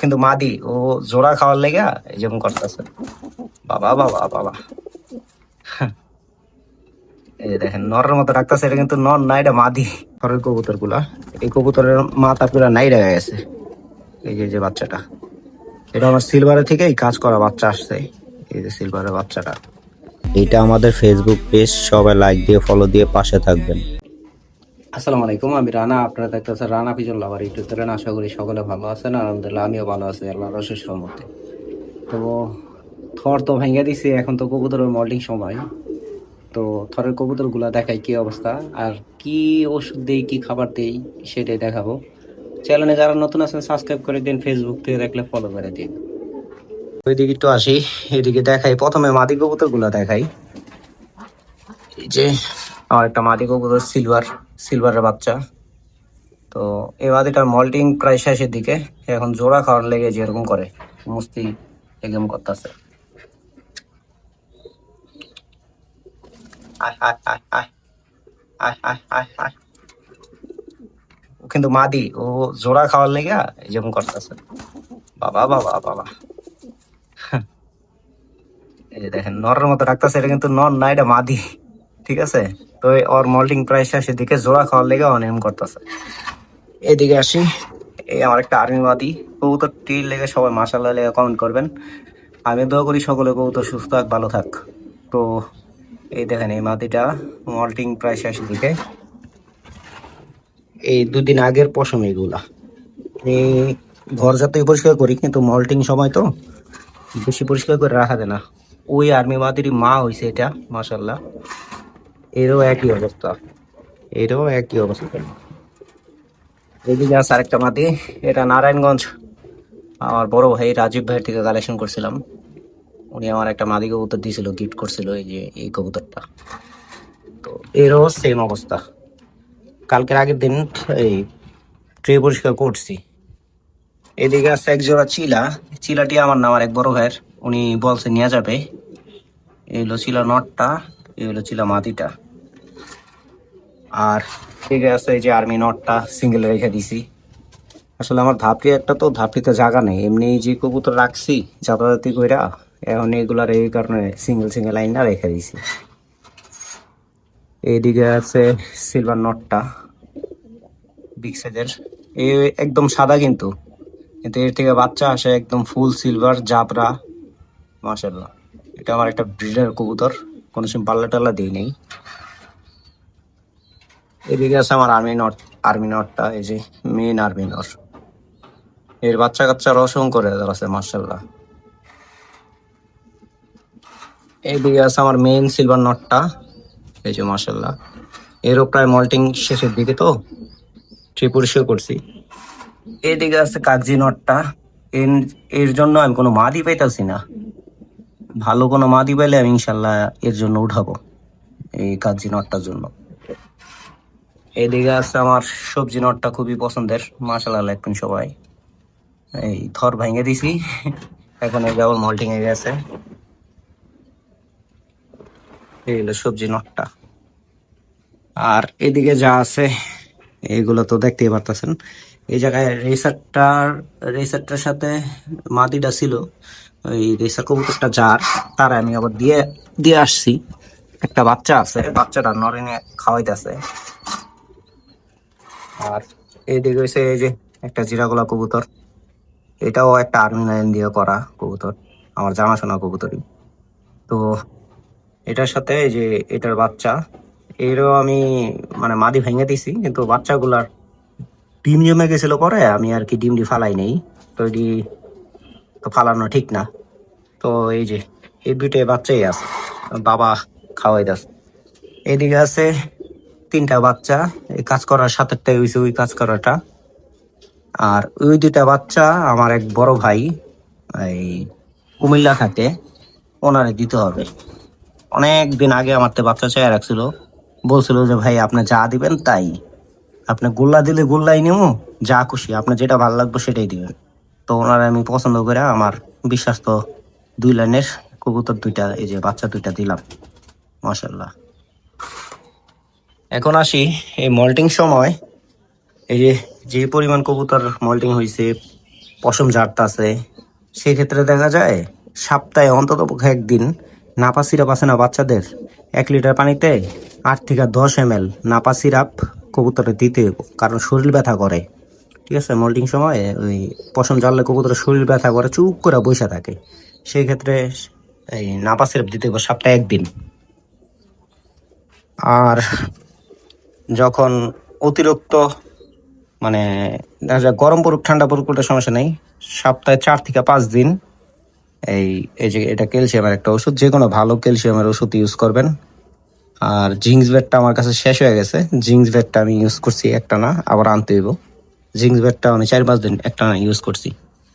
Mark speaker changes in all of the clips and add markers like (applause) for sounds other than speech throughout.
Speaker 1: কিন্তু মাদি ও জোড়া খাওয়ার লেগা এই যেমন করতেছে। বাবা বাবা বাবা। এই যে দেখেন, নরের মতো রাখতেছে এটা কিন্তু নর না, এটা মাদি ঘরের কবুতরগুলা এই কবুতরের মাথা পুরা নাই রেখে গেছে। এই যে বাচ্চাটা। এটা আমার সিলভারের থেকেই কাজ করা বাচ্চা আসছে। এই যে সিলভারের বাচ্চাটা।
Speaker 2: এটা আমাদের ফেসবুক পেজ সবাই লাইক দিয়ে ফলো দিয়ে পাশে থাকবেন।
Speaker 1: আসসালামু আলাইকুম, আমি রানা, আপনারা দেখতেছেন Rana pigeon lover YouTube channel. আশা করি সকলে ভালো আছেন, আলহামদুলিল্লাহ, আমিও ভালো আছি আল্লাহর অশেষ রহমতে। তো, থর তো ভেঙে দিছি, এখন তো কবুতরের মল্টিং সময়। তো, থরের কবুতরগুলা দেখাই কি অবস্থা, আর কি ওষুধ দেই, কি খাবার দেই, সেটাই দেখাবো। চ্যানেলে যারা নতুন আছেন সাবস্ক্রাইব করে দিন ফেসবুক থেকে দেখলে ফলো করে দিন। ওইদিকে একটু আসি, এদিকে দেখাই, প্রথমে মাদি কবুতরগুলা দেখাই। এই যে আর একটা মাটি কবুতর সিলভার সিলভারের বাচ্চা। তো এবার এটা মল্টিং প্রায় শেষের দিকে। এখন জোড়া খাওয়ার লেগে যেরকম করে, মস্তি এরকম করতেছে। কিন্তু মাদি, ও জোড়া খাওয়ার লেগে যেমন করতেছে। বাবা বাবা বাবা। (laughs) এই যে দেখেন, নরের মতো রাখতেছে এটা কিন্তু নর না, এটা মাদি। ঠিক আছে? তো ওর মল্টিং প্রাইস শেষের দিকে জোড়া খাওয়ার লেগে অনিয়ম করতেছে। এদিকে আসি। এই আমার একটা আর্মি মাদি কবুতর টি লেগে সবাই মাসাল্লাহ লেগে কমেন্ট করবেন। আমি দোয়া করি সকলে কবুতর সুস্থ থাক ভালো থাক। তো এই দেখেন এই মাদিটা মল্টিং প্রায় শেষের দিকে এই দুদিন আগের পশম এইগুলা এই ঘর যাতে পরিষ্কার করি কিন্তু মল্টিং সময় তো বেশি পরিষ্কার করে রাখা যায় না। ওই আর্মি মাদিরই মা হইছে এটা মাসাল্লাহ এরও একই অবস্থা। এরও একই অবস্থা। এদিকে আছে আরেকটা মাদি। এটা নারায়ণগঞ্জ। আমার বড় ভাই রাজীব ভাইয়ের থেকে কালেকশন করছিলাম। উনি আমার একটা মাদি কবুতর দিয়েছিল গিফট করছিল এই যে, এই কবুতরটা। তো এরও সেম অবস্থা। কালকের আগের দিন এই ট্রে পরিষ্কার করছি। এদিকে আছে এক জোড়া চিলা। চিলাটি আমার না, আমার এক বড় ভাইয়ের। উনি বলছে, নিয়ে যাবে। এই হলো চিলা নটটা, এই হলো চিলা মাটিটা আর ঠিক আছে, এই যে আর্মি নটটা সিঙ্গেল রেখে দিছি। আসলে আমার ধাপড়ি একটা তো ধাপড়িতে জায়গা নেই। এমনি যে কবুতর রাখছি, যাতায়াতি কইরা, এখন এগুলার এই কারণে সিঙ্গেল সিঙ্গেল লাইনটা রেখে দিছি। এইদিকে আছে সিলভার নটটা বিগ সাইজের এই একদম সাদা কিন্তু। কিন্তু এর থেকে বাচ্চা আসে একদম ফুল সিলভার জাবরা। মাশাল্লাহ এটা আমার একটা ব্রিডার কবুতর। কোনো সময় পাল্লা টাল্লা দিই নেই। এদিকে আছে আমার আর্মি নট আর্মি নটটা এই যে মেন আর্মি নট এর বাচ্চা কাচ্চা রসং করে আছে মার্শাল্লাহ এইদিকে আছে আমার মেন সিলভার নটটা এই যে মার্শাল্লাহ এরও প্রায় মল্টিং শেষের দিকে তো ট্রি পরিষ্কার করছি। এদিকে আছে কাগজি নটটা এর- এর জন্য আমি কোনো মাদি পাইতাছি না। ভালো কোনো মাদি পাইলে আমি ইনশাল্লাহ এর জন্য উঠাবো, এই কাগজি নটটার জন্য। এদিকে আছে আমার সবজি নটটা খুবই পছন্দের মাসাল্লাহ লাগবেন সবাই। এই থর ভেঙে দিছি, এখন এই যেমন মল্টিং এ গেছে। এই হলো সবজি নটটা। আর এদিকে যা আছে, এগুলো তো দেখতেই পারতেছেন। এই জায়গায় রেসারটার রেসারটার সাথে মাটিটা ছিল, ওই রেসার কবুতরটা যার, তার আমি আবার দিয়ে দিয়ে আসছি। একটা বাচ্চা আছে, বাচ্চাটা নরেনে খাওয়াইতেছে। আর এইদিকে হয়েছে এই যে একটা জিরাগোলা কবুতর। এটাও একটা আর্মি লাইন দিয়ে করা কবুতর, আমার জানাশোনা কবুতরই। তো এটার সাথে যে এটার বাচ্চা, এরও আমি মানে মাদি ভেঙে দিছি, কিন্তু বাচ্চাগুলার ডিম জমে গেছিল পরে, আমি আর কি ডিমটি ফালাই নেই। তো এটি তো ফালানো ঠিক না। তো এই যে এই দুইটা বাচ্চাই আছে, বাবা খাওয়াই দাস এদিকে আছে তিনটা বাচ্চা, এই কাজ করার সাথেরটাই হয়েছে ওই কাজ করাটা। আর ওই দুইটা বাচ্চা আমার এক বড় ভাই, এই কুমিল্লা থাকে, ওনারে দিতে হবে। অনেক দিন আগে আমার তো বাচ্চা চাই রাখছিল। বলছিল যে, ভাই, আপনি যা দিবেন তাই। আপনি গোল্লা দিলে গোল্লাই নিব যা খুশি। আপনার যেটা ভালো লাগবে সেটাই দিবেন। তো ওনারা আমি পছন্দ করে আমার বিশ্বাস তো দুই লাইনের কবুতর দুইটা, এই যে বাচ্চা দুইটা দিলাম। মাসাল্লাহ এখন আসি এই মল্টিং সময়। এই যে যে পরিমাণ কবুতর মল্টিং হয়েছে পশম ঝাড়তাছে সেক্ষেত্রে দেখা যায় সপ্তাহে অন্তত একদিন নাপা সিরাপ আছে না বাচ্চাদের? এক লিটার পানিতে আট থেকে দশ এম এল নাপা সিরাপ কবুতরে দিতে কারণ শরীর ব্যথা করে। ঠিক আছে? মল্টিং সময় ওই পশম জ্বাললে কবুতরের শরীর ব্যথা করে, চুপ করে বসে থাকে। সেই ক্ষেত্রে এই নাপা সিরাপ দিতে সপ্তাহে একদিন। আর যখন অতিরিক্ত মানে গরম পড়ুক, ঠান্ডা পড়ুক, ওটা সমস্যা নেই। সপ্তাহে চার থেকে পাঁচ দিন এই এই যে এটা ক্যালসিয়ামের একটা ওষুধ যে কোনো ভালো ক্যালসিয়ামের ওষুধ ইউজ করবেন। আর জিঙ্কস ব্যাটটা আমার কাছে শেষ হয়ে গেছে। জিঙ্কস ব্যাটটা আমি ইউজ করছি একটা না, আবার আনতে হইব। জিঙ্কস ব্যাটটা আমি চার পাঁচ দিন একটা না ইউজ করছি।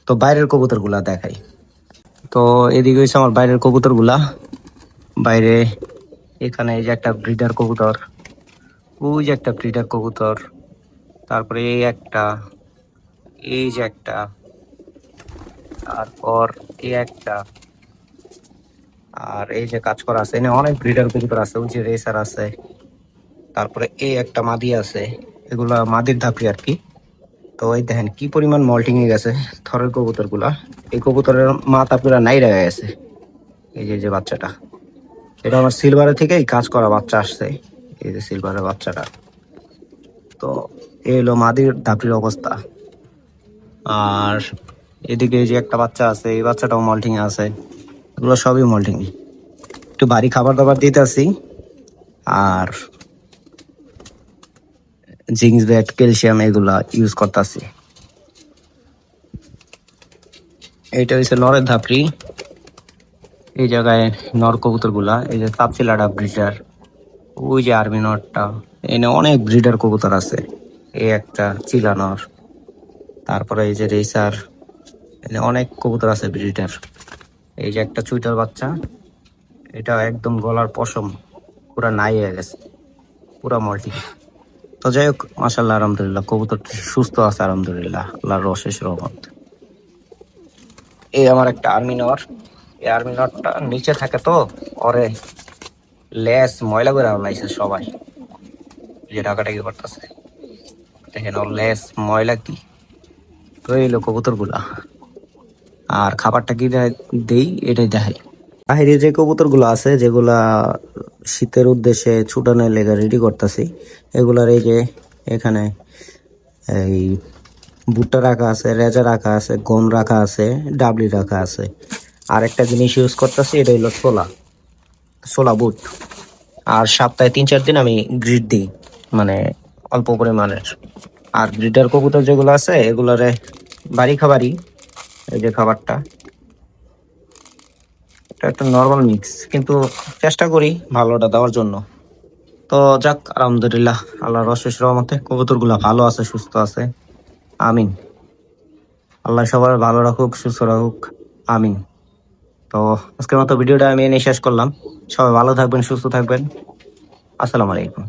Speaker 1: তো বাইরের কবুতরগুলা দেখাই। তো এদিকে হচ্ছে আমার বাইরের কবুতরগুলা। বাইরে এখানে এই যে একটা ব্রিডার কবুতর। ওই যে একটা ব্রিডার কবুতর, তারপরে এই একটা, এই যে একটা, তারপর এই একটা, আর এই যে কাজ করা আছে এখানে অনেক ব্রিডার কবুতর আছে, ওই যে রেসার আছে, তারপরে এই একটা মাদি আছে, এগুলা মাদির ধাপি আর কি। তো এই দেখেন কি পরিমাণ মল্টিং এ গেছে, থরের কবুতরগুলা এই কবুতরের মাথা পুরা নাই রেগে গেছে, এই যে যে বাচ্চাটা। এটা আমার সিলভারের থেকেই কাজ করা বাচ্চা আসছে। এই যে সিলভারের বাচ্চাটা। তো এই হলো মাদির ধাপড়ির অবস্থা। আর এদিকে যে একটা বাচ্চা আছে, এই বাচ্চাটাও মল্টিং আছে। এগুলো সবই মল্টিং। একটু ভারী খাবার দাবার দিতে আসি। আর জিঙ্কস ব্যাট ক্যালসিয়াম এগুলা ইউজ করতেছি এইটা হচ্ছে নরের ধাপড়ি। এই জায়গায় নর কবুতরগুলা এই যে তাপচিলাডা ব্রিডার ওই যে আর্মি নরটা এনে অনেক ব্রিডার কবুতর আছে। এই একটা চিলা নর, তারপরে এই যে রেসার, এনে অনেক কবুতর আছে ব্রিডার। এই যে একটা চুইটার বাচ্চা, এটা একদম গলার পশম, পুরা নাই হয়ে গেছে, পুরা মল্টি। তো যাই হোক মাসাল্লাহ আলহামদুলিল্লাহ কবুতর সুস্থ আছে, আলহামদুলিল্লাহ, আল্লাহর অশেষ রহমত। এই আমার একটা আর্মি নর, এই আর্মি নটটা নিচে থাকে তো ওরে লেস ময়লা করে আনাইছে সবাই। যে টাকাটাকি করতেছে? দেখেন ওর লেস ময়লা কি? তো এই লোক কবুতরগুলা আর খাবারটা কি দেই, এটাই দেখাই। বাহিরে যে কবুতরগুলো আছে, যেগুলা শীতের উদ্দেশ্যে ছুটানোর লেগে রেডি করতেছি, এগুলার এই যে এখানে এই ভুট্টা রাখা আছে, রেজা রাখা আছে, গম রাখা আছে, ডাবলি রাখা আছে। আর একটা জিনিস ইউজ করতেছি, এটা হলো ছোলা। ছোলা বুট। আর সপ্তাহে তিন, চার দিন আমি গ্রিড দিই মানে অল্প পরিমাণের। আর ব্রিডার কবুতর যেগুলো আছে, এগুলারে বাড়ি খাবারই, এই যে খাবারটা। এটা একটা নর্মাল মিক্স কিন্তু চেষ্টা করি ভালোটা দেওয়ার জন্য। তো যাক, আলহামদুলিল্লাহ, আল্লাহর অশেষ রহমতে কবুতরগুলা ভালো আছে, সুস্থ আছে। আমিন। আল্লাহ সবার ভালো রাখুক, সুস্থ রাখুক। আমিন। তো আজকের মতো ভিডিওটা আমি এনে শেষ করলাম। সবাই ভালো থাকবেন, সুস্থ থাকবেন। আসসালামু আলাইকুম।